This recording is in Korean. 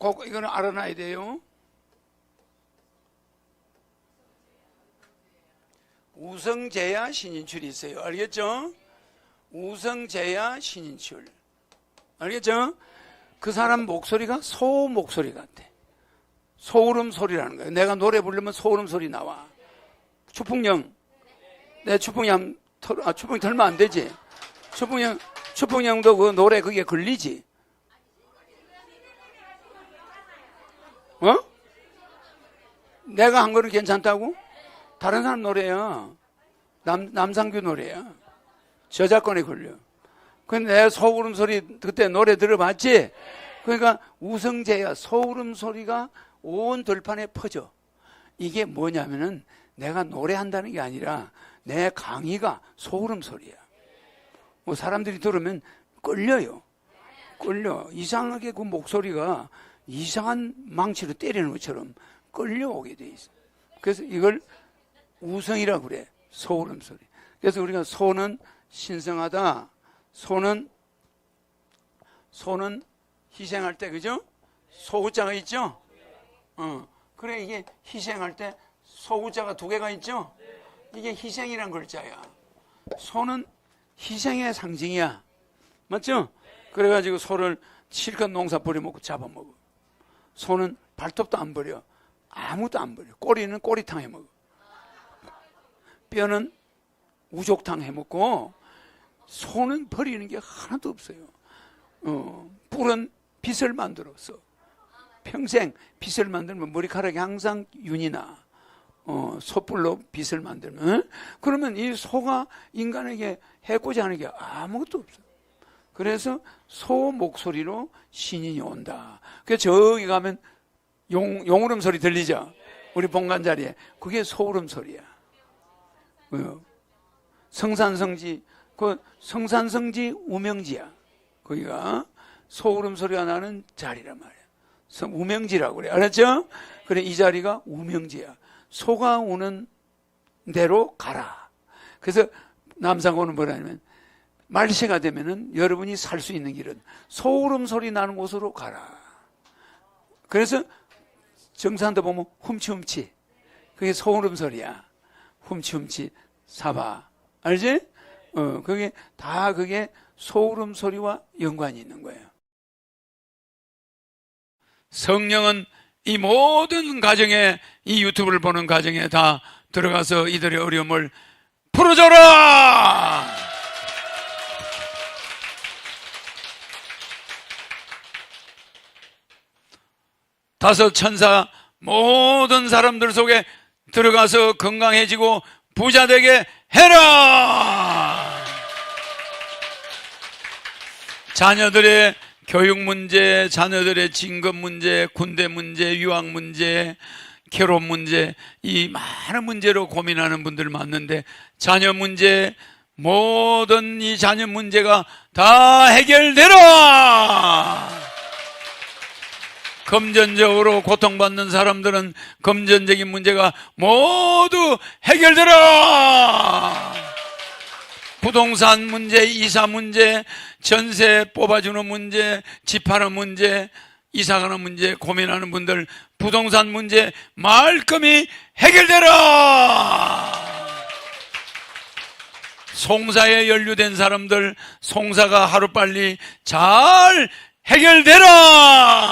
꼭 이거는 알아놔야 돼요. 우성재야 신인출이 있어요. 알겠죠? 우성재야 신인출. 알겠죠? 그 사람 목소리가 소 목소리 같아. 소울음 소리라는 거예요. 내가 노래 부르면 소울음 소리 나와. 추풍령. 내 추풍령, 털, 아, 추풍이 털면 안 되지. 추풍령, 추풍령도 그 노래 그게 걸리지. 어? 내가 한 거는 괜찮다고? 다른 사람 노래야. 남, 남상규 노래야. 저작권에 걸려. 근데 내 소울음 소리 그때 노래 들어봤지? 그러니까 우성재야 소울음 소리가 온 들판에 퍼져. 이게 뭐냐면은 내가 노래한다는 게 아니라 내 강의가 소울음 소리야. 뭐 사람들이 들으면 끌려요. 끌려. 이상하게 그 목소리가 이상한 망치로 때리는 것처럼 끌려오게 돼 있어. 그래서 이걸 우성이라고 그래. 소울음 소리. 그래서 우리가 소는 신성하다. 소는 소는 희생할 때 그죠? 소우자가 있죠? 어. 그래 이게 희생할 때 소우자가 두 개가 있죠? 이게 희생이란 글자야. 소는 희생의 상징이야. 맞죠? 그래가지고 소를 실컷 농사 버려먹고 잡아먹어. 소는 발톱도 안 버려. 아무도 안 버려. 꼬리는 꼬리탕 해 먹어. 뼈는 우족탕 해 먹고 소는 버리는 게 하나도 없어요. 어, 뿔은 빗을 만들었어. 평생 빗을 만들면 머리카락이 항상 윤이 나. 어, 소뿔로 빗을 만들면. 어? 그러면 이 소가 인간에게 해코지 하는 게 아무것도 없어. 그래서 소 목소리로 신인이 온다. 그래서 저기 가면 용, 용울음 소리 들리죠? 우리 본관 자리에. 그게 소울음 소리야. 어, 성산성지, 그 성산성지 우명지야. 거기가 소울음 소리가 나는 자리란 말이야. 성- 우명지라고 그래. 알았죠? 그래, 이 자리가 우명지야. 소가 오는 대로 가라. 그래서 남상고는 뭐라냐면, 말세가 되면은 여러분이 살 수 있는 길은 소울음 소리 나는 곳으로 가라. 그래서 정산도 보면 훔치훔치. 그게 소울음 소리야. 훔치훔치 사바. 알지? 어, 그게 다 그게 소울음 소리와 연관이 있는 거예요. 성령은 이 모든 가정에 이 유튜브를 보는 가정에 다 들어가서 이들의 어려움을 풀어줘라! 다섯 천사 모든 사람들 속에 들어가서 건강해지고 부자 되게 해라! 자녀들의 교육 문제, 자녀들의 진급 문제, 군대 문제, 유학 문제, 결혼 문제, 이 많은 문제로 고민하는 분들 많는데, 자녀 문제, 모든 이 자녀 문제가 다 해결되라! 금전적으로 고통받는 사람들은 금전적인 문제가 모두 해결되라! 부동산 문제, 이사 문제, 전세 뽑아주는 문제, 집하는 문제, 이사가는 문제 고민하는 분들 부동산 문제 말끔히 해결되라! 송사에 연루된 사람들 송사가 하루빨리 잘 해결되라!